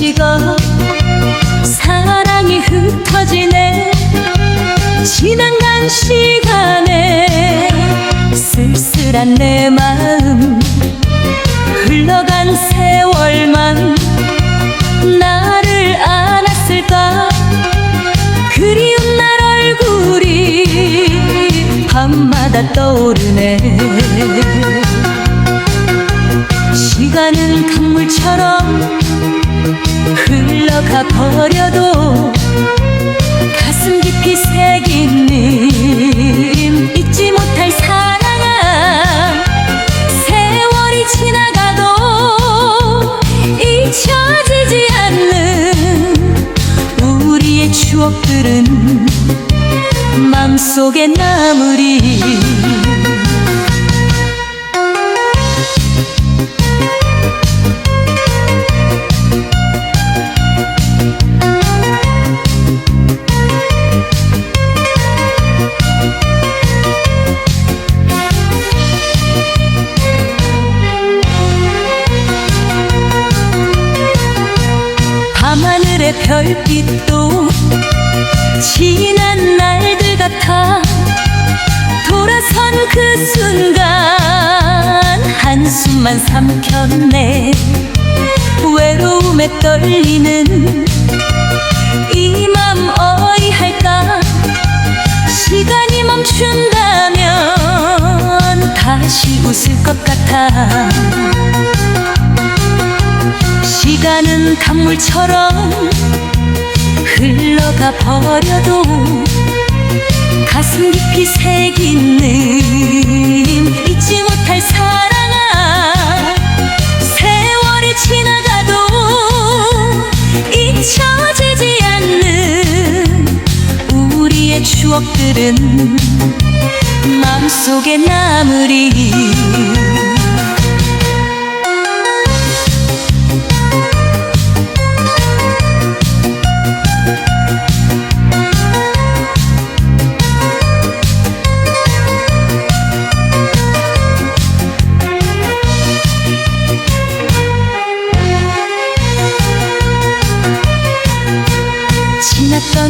식어 사랑이 흩어지네. 지나간 시간에 쓸쓸한 내 마음 흘러간 세월만 나를 안았을까? 그리운 날 얼굴이 밤마다 떠오르네 흘러가 버려도 가슴 깊이 새긴 님 잊지 못할 사랑아 세월이 지나가도 잊혀지지 않는 우리의 추억들은 맘속에 남으리 한숨만 삼켰네. 외로움에 떨리는 이 맘 어이할까? 시간이 멈춘다면 다시 웃을 것 같아. 시간은 강물처럼 흘러가 버려도 가슴 깊이 새긴 님 잊지 못할 사랑 잊혀지지 않는 우리의 추억들은 마음속에 남으리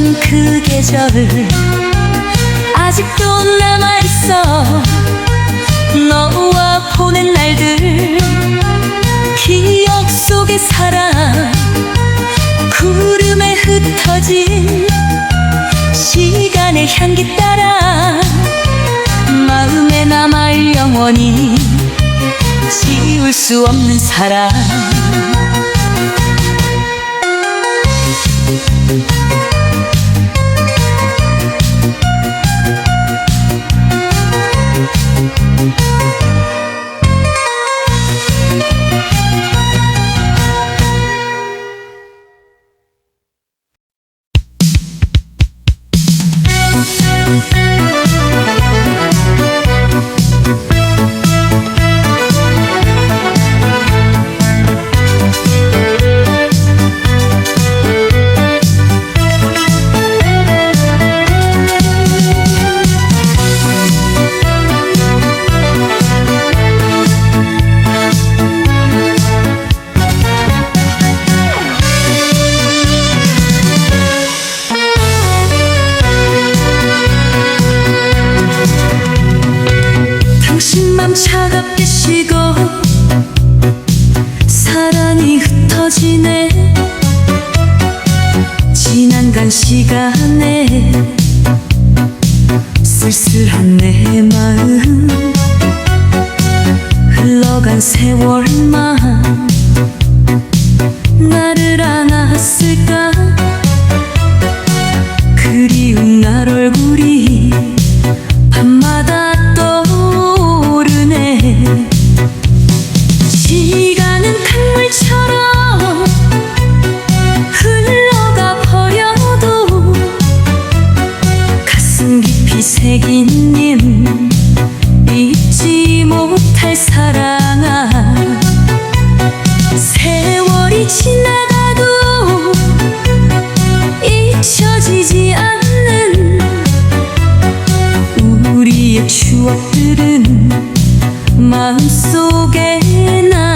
지났던 그 계절 아직도 남아있어. 너와 보낸 날들 기억 속에 살아 구름에 흩어진 시간의 향기 따라 마음에 남아 영원히 지울 수 없는 사랑 사랑이 흩어지네. 지난 간 시간에 쓸쓸한 내 마음 흘러간 세월만 나를 안았을까 못할 사랑아. 세월이 지나가도 잊혀지지 않는 우리의 추억들은 마음속에 남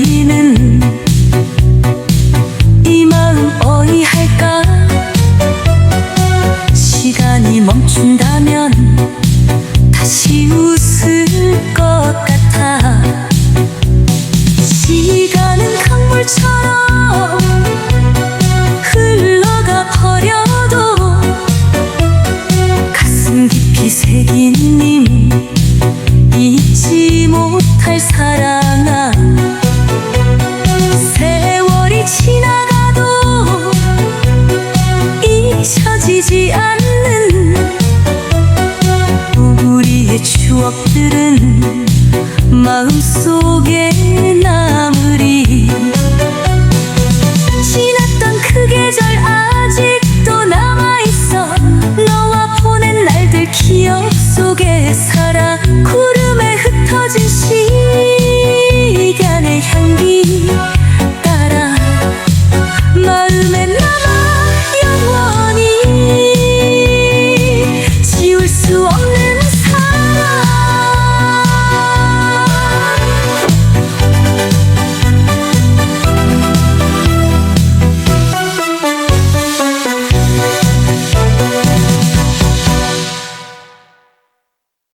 들리는 이 마음 어이할까? 시간이 멈춘다면 다시 웃을 것 같아. 시간은 강물처럼 흘러가 버려도 가슴 깊이 새긴 님 추억들은 마음속에